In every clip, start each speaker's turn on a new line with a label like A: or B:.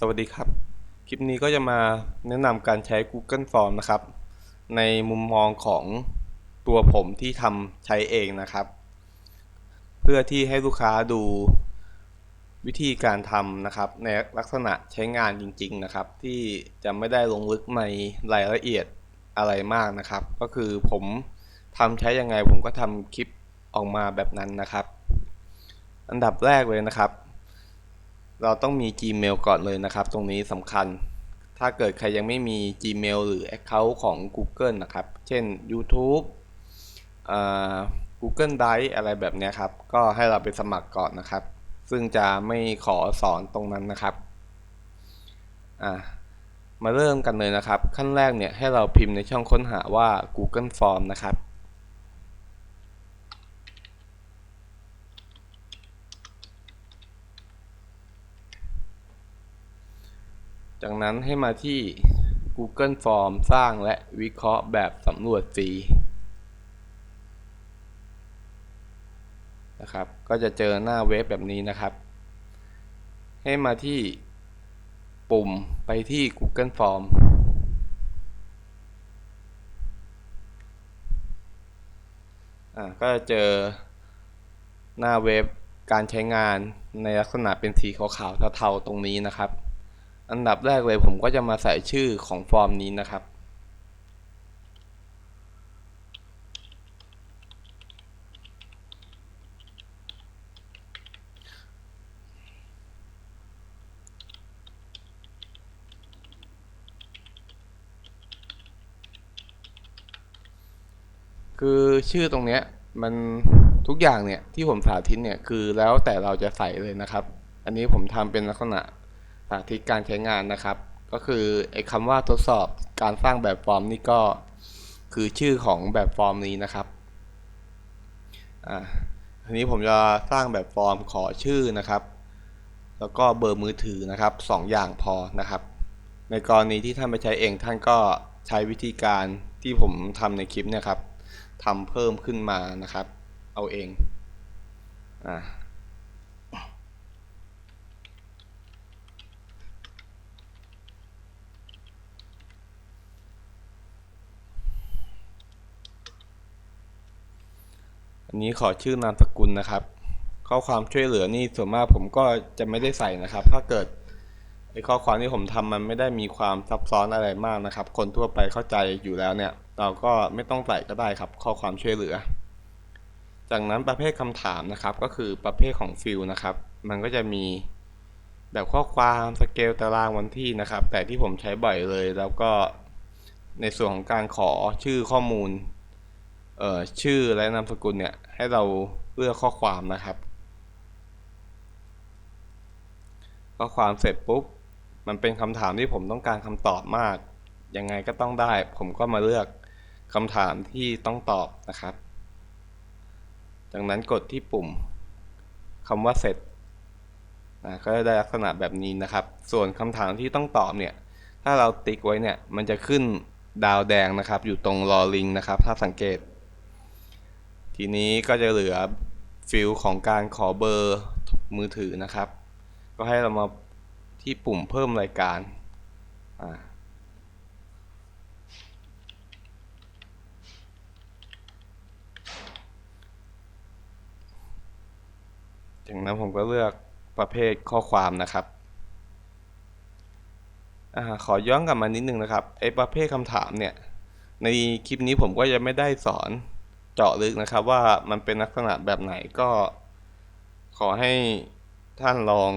A: สวัสดีครับ คลิปนี้ก็จะมาแนะนำการใช้ Google Form นะครับ ในมุมมองของตัวผมที่ทำใช้เองนะครับ เพื่อที่ให้ลูกค้าดูวิธีการทำนะครับ ในลักษณะใช้งานจริง ๆ นะครับ ที่จะไม่ได้ลงลึกในรายละเอียดอะไรมากนะครับ ก็คือผมทำใช้ยังไงผมก็ทำคลิปออกมาแบบนั้นนะครับ อันดับแรกเลยนะครับ เราต้องมี Gmail ก่อนเลยนะครับ ตรงนี้สำคัญ ถ้าเกิดใครยังไม่มี Gmail หรือ Account ของ Google นะครับ เช่น YouTube Google Drive อะไรแบบนี้ครับ ก็ให้เราไปสมัครก่อนนะครับ ซึ่งจะไม่ขอสอนตรงนั้นนะครับมาเริ่มกันเลยนะครับ ขั้นแรกเนี่ยให้เราพิมพ์ในช่องค้นหาว่า Google Form นะครับ จากนั้นให้มาที่ Google Form สร้างและวิเคราะห์แบบสำรวจฟรีนะครับ ก็จะเจอหน้าเว็บแบบนี้นะครับ ให้มาที่ปุ่มไปที่ Google Form อ่าก็จะเจอหน้าเว็บการใช้งานในลักษณะเป็นสีขาวๆเทาๆตรงนี้นะครับ อันดับแรกเลยผมก็จะมาใส่ชื่อของฟอร์มนี้นะครับ คือชื่อตรงเนี้ยมันทุกอย่างเนี่ยที่ผมสาธิตเนี่ยคือแล้วแต่เราจะใส่เลยนะครับ อันนี้ผมทำเป็นลักษณะาธิตการใช้งานนะครับ ก็คือไอ้คำว่าทดสอบการสร้างแบบฟอร์มนี่ก็คือชื่อของแบบฟอร์มนี้นะครับอ่าทีนี้ผมจะสร้างแบบฟอร์มขอชื่อนะครับ แล้วก็เบอร์มือถือนะครับสองอย่างพอนะครับ ในกรณีที่ท่านไปใช้เองท่านก็ใช้วิธีการที่ผมทำในคลิปเนี่ยครับทำเพิ่มขึ้นมานะครับ เอาเองอ่า อันนี้ขอชื่อนามสกุลนะครับ ข้อความช่วยเหลือนี่ส่วนมากผมก็จะไม่ได้ใส่นะครับ ถ้าเกิดไอข้อความที่ผมทำมันไม่ได้มีความซับซ้อนอะไรมากนะครับ คนทั่วไปเข้าใจอยู่แล้วเนี่ย เราก็ไม่ต้องใส่ก็ได้ครับ ข้อความช่วยเหลือ จากนั้นประเภทคำถามนะครับ ก็คือประเภทของฟิลนะครับ มันก็จะมีแบบข้อความสเกลตารางวันที่นะครับ แต่ที่ผมใช้บ่อยเลย แล้วก็ในส่วนของการขอชื่อข้อมูล เอ่อชื่อและนามสกุลเนี่ยให้เราเลือกข้อความนะครับ ข้อความเสร็จปุ๊บมันเป็นคำถามที่ผมต้องการคำตอบมาก ยังไงก็ต้องได้ ผมก็มาเลือกคำถามที่ต้องตอบนะครับ จากนั้นกดที่ปุ่มคำว่าเสร็จนะก็จะได้ลักษณะแบบนี้นะครับ ส่วนคำถามที่ต้องตอบเนี่ย ถ้าเราติ๊กไว้เนี่ย มันจะขึ้นดาวแดงนะครับ อยู่ตรงรอลิงนะครับ ถ้าสังเกต ทีนี้ก็จะเหลือฟิลของการขอเบอร์มือถือนะครับ ก็ให้เรามาที่ปุ่มเพิ่มรายการอ่าจากนั้นผมก็เลือกประเภทข้อความนะครับอขอย้อนกลับมานิดนึงนะครับไอ้ประเภทคำถามเนี่ย ในคลิปนี้ผมก็ยังไม่ได้สอน เจาะลึกนะครับว่ามันเป็นลักษณะแบบไหนก็ขอให้ท่านลอง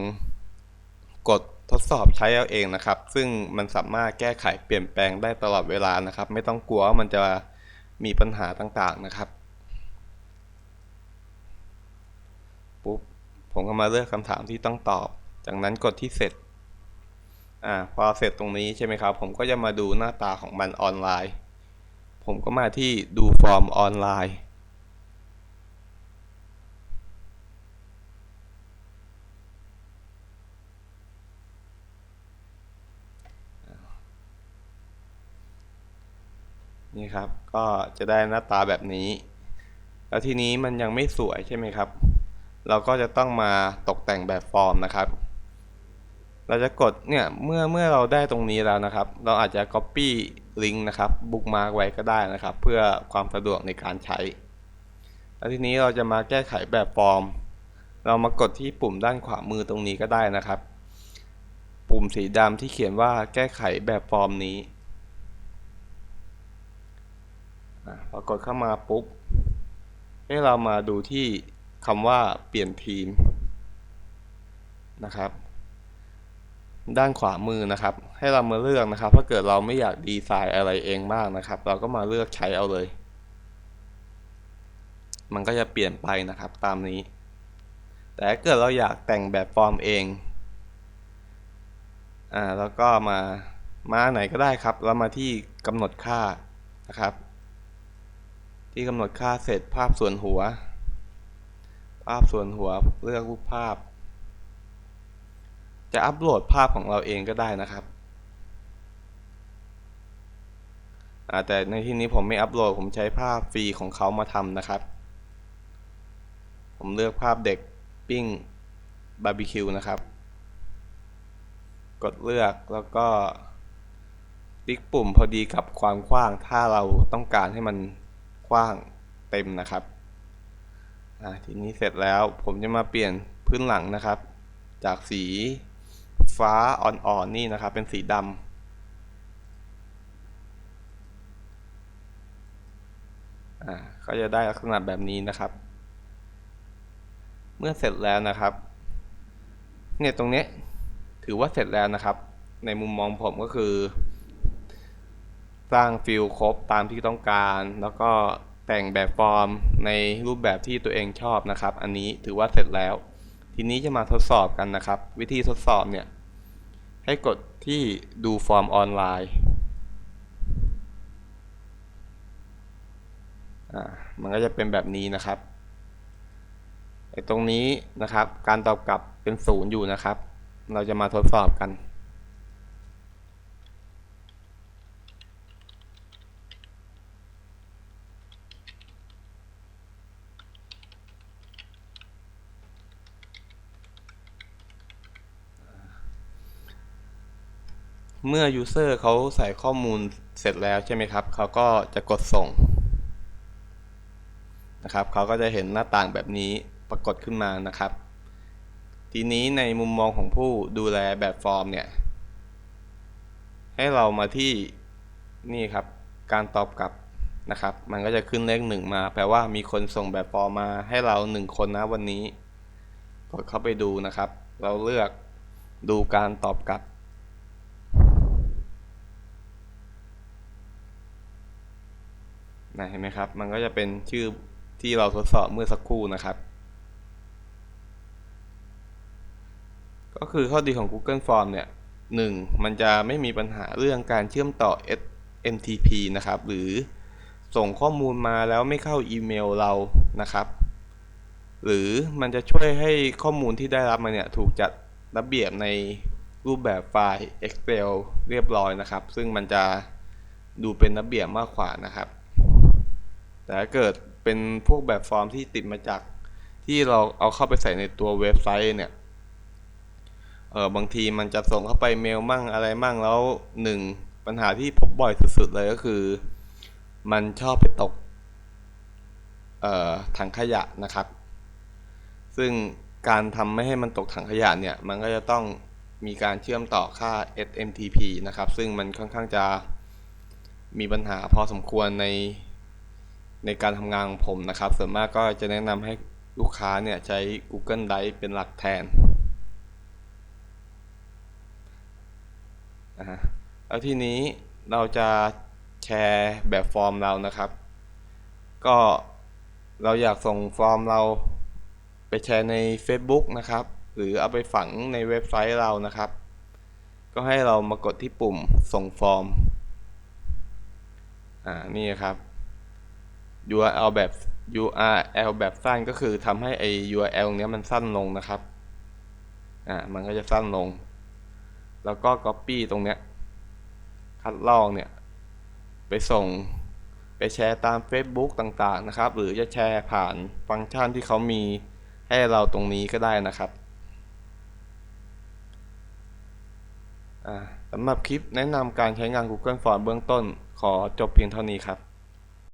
A: กดทดสอบใช้เอาเองนะครับ ซึ่งมันสามารถแก้ไขเปลี่ยนแปลงได้ตลอดเวลานะครับ ไม่ต้องกลัวว่ามันจะมีปัญหาต่างๆนะครับ ปุ๊บ ผมก็มาเลือกคำถามที่ต้องตอบ จากนั้นกดที่เสร็จ อ่า พอเสร็จตรงนี้ใช่ไหมครับ ผมก็จะมาดูหน้าตาของมันออนไลน์ ผมก็มาที่ดูฟอร์มออนไลน์ นี่ครับ ก็จะได้หน้าตาแบบนี้ แล้วทีนี้มันยังไม่สวยใช่ไหมครับ เราก็จะต้องมาตกแต่งแบบฟอร์มนะครับ เราจะกดเนี่ยเมื่อเมื่อเราได้ตรงนี้แล้วนะครับ เราอาจจะ copy ลิงก์นะครับบุ๊กมาร์กไว้ก็ได้นะครับ เพื่อความสะดวกในการใช้ แล้วทีนี้เราจะมาแก้ไขแบบฟอร์ม เรามากดที่ปุ่มด้านขวามือตรงนี้ก็ได้นะครับ ปุ่มสีดำที่เขียนว่าแก้ไขแบบฟอร์มนี้พอกดเข้ามาปุ๊บให้เรามาดูที่คำว่าเปลี่ยนทีมนะครับ ด้านขวามือนะครับ ให้เรามาเลือกนะครับ ถ้าเกิดเราไม่อยากดีไซน์อะไรเองมากนะครับ เราก็มาเลือกใช้เอาเลย มันก็จะเปลี่ยนไปนะครับตามนี้ แต่ถ้าเกิดเราอยากแต่งแบบฟอร์มเองอ่าแล้วก็มามาไหนก็ได้ครับแล้วมาที่กำหนดค่านะครับ ที่กำหนดค่าเสร็จภาพส่วนหัว ภาพส่วนหัวเลือกรูปภาพ จะอัปโหลดภาพของเราเองก็ได้นะครับแต่ในที่นี้ผมไม่อัปโหลด ผมใช้ภาพฟรีของเขามาทำนะครับ ผมเลือกภาพเด็กปิ้งบาร์บีคิวนะครับ กดเลือกแล้วก็ติ๊กปุ่มพอดีกับความกว้าง ถ้าเราต้องการให้มันกว้างเต็มนะครับทีนี้เสร็จแล้วผมจะมาเปลี่ยนพื้นหลังนะครับ จากสี ฟ้าอ่อนๆนี่นะครับ เป็นสีดำอ่าก็จะได้ลักษณะแบบนี้นะครับ เมื่อเสร็จแล้วนะครับ เนี่ยตรงนี้ถือว่าเสร็จแล้วนะครับ ในมุมมองผมก็คือ สร้างฟิลครบตามที่ต้องการ แล้วก็แต่งแบบฟอร์มในรูปแบบที่ตัวเองชอบนะครับ อันนี้ถือว่าเสร็จแล้ว ทีนี้จะมาทดสอบกันนะครับ วิธีทดสอบเนี่ย ให้กดที่ดูฟอร์มออนไลน์อ่ามันก็จะเป็นแบบนี้นะครับไอ้ตรงนี้นะครับ การตอบกลับเป็นศูนย์อยู่นะครับ เราจะมาทดสอบกัน เมื่อ user เขาใส่ข้อมูลเสร็จแล้วใช่ไหมครับ เขาก็จะกดส่งนะครับ เขาก็จะเห็นหน้าต่างแบบนี้ปรากฏขึ้นมานะครับ ทีนี้ในมุมมองของผู้ดูแลแบบฟอร์มเนี่ย ให้เรามาที่นี่ครับ การตอบกลับนะครับ มันก็จะขึ้นเลขหนึ่งมา แปลว่ามีคนส่งแบบฟอร์มมาให้เราหนึ่งคนนะวันนี้ กดเข้าไปดูนะครับ เราเลือกดูการตอบกลับ นะเห็นไหมครับ มันก็จะเป็นชื่อที่เราทดสอบเมื่อสักครู่นะครับ ก็คือข้อดีของ Google Form เนี่ยหนึ่งมันจะไม่มีปัญหาเรื่องการเชื่อมต่อ SMTP นะครับ หรือส่งข้อมูลมาแล้วไม่เข้าอีเมลเรานะครับ หรือมันจะช่วยให้ข้อมูลที่ได้รับมาเนี่ย ถูกจัดระเบียบในรูปแบบไฟล์ Excel เรียบร้อยนะครับ ซึ่งมันจะดูเป็นระเบียบมากกว่านะครับ แต่ถ้าเกิดเป็นพวกแบบฟอร์มที่ติดมาจากที่เราเอาเข้าไปใส่ในตัวเว็บไซต์เนี่ย เออบางทีมันจะส่งเข้าไปเมลมั่งอะไรมั่งแล้วหนึ่งปัญหาที่พบบ่อยสุดๆเลยก็คือ มันชอบไปตก เอ่อถังขยะนะครับ ซึ่งการทำไม่ให้มันตกถังขยะเนี่ย มันก็จะต้องมีการเชื่อมต่อค่า SMTP นะครับ ซึ่งมันค่อนข้างจะมีปัญหาพอสมควรใน ในการทำงานของผมนะครับ ส่วนมากก็จะแนะนำให้ลูกค้าเนี่ยใช้ Google Drive เป็นหลักแทนนะฮะแล้วทีนี้เราจะแชร์แบบฟอร์มเรานะครับ ก็เราอยากส่งฟอร์มเราไปแชร์ใน Facebook นะครับ หรือเอาไปฝังในเว็บไซต์เรานะครับ ก็ให้เรามากดที่ปุ่มส่งฟอร์ม อ่า นี่ครับ URL แบบ URL แบบสั้นก็คือทำให้ไอ URL เนี้ยมันสั้นลงนะครับ อ่า มันก็จะสั้นลง แล้วก็ Copy ตรงเนี้ย คัดลอกเนี่ย ไปส่งไปแชร์ตาม Facebook ต่างๆนะครับ หรือจะแชร์ผ่านฟังก์ชันที่เขามีให้เราตรงนี้ก็ได้นะครับอ่าสำหรับคลิปแนะนำการใช้งาน Google Form เบื้องต้น ขอจบเพียงเท่านี้ครับ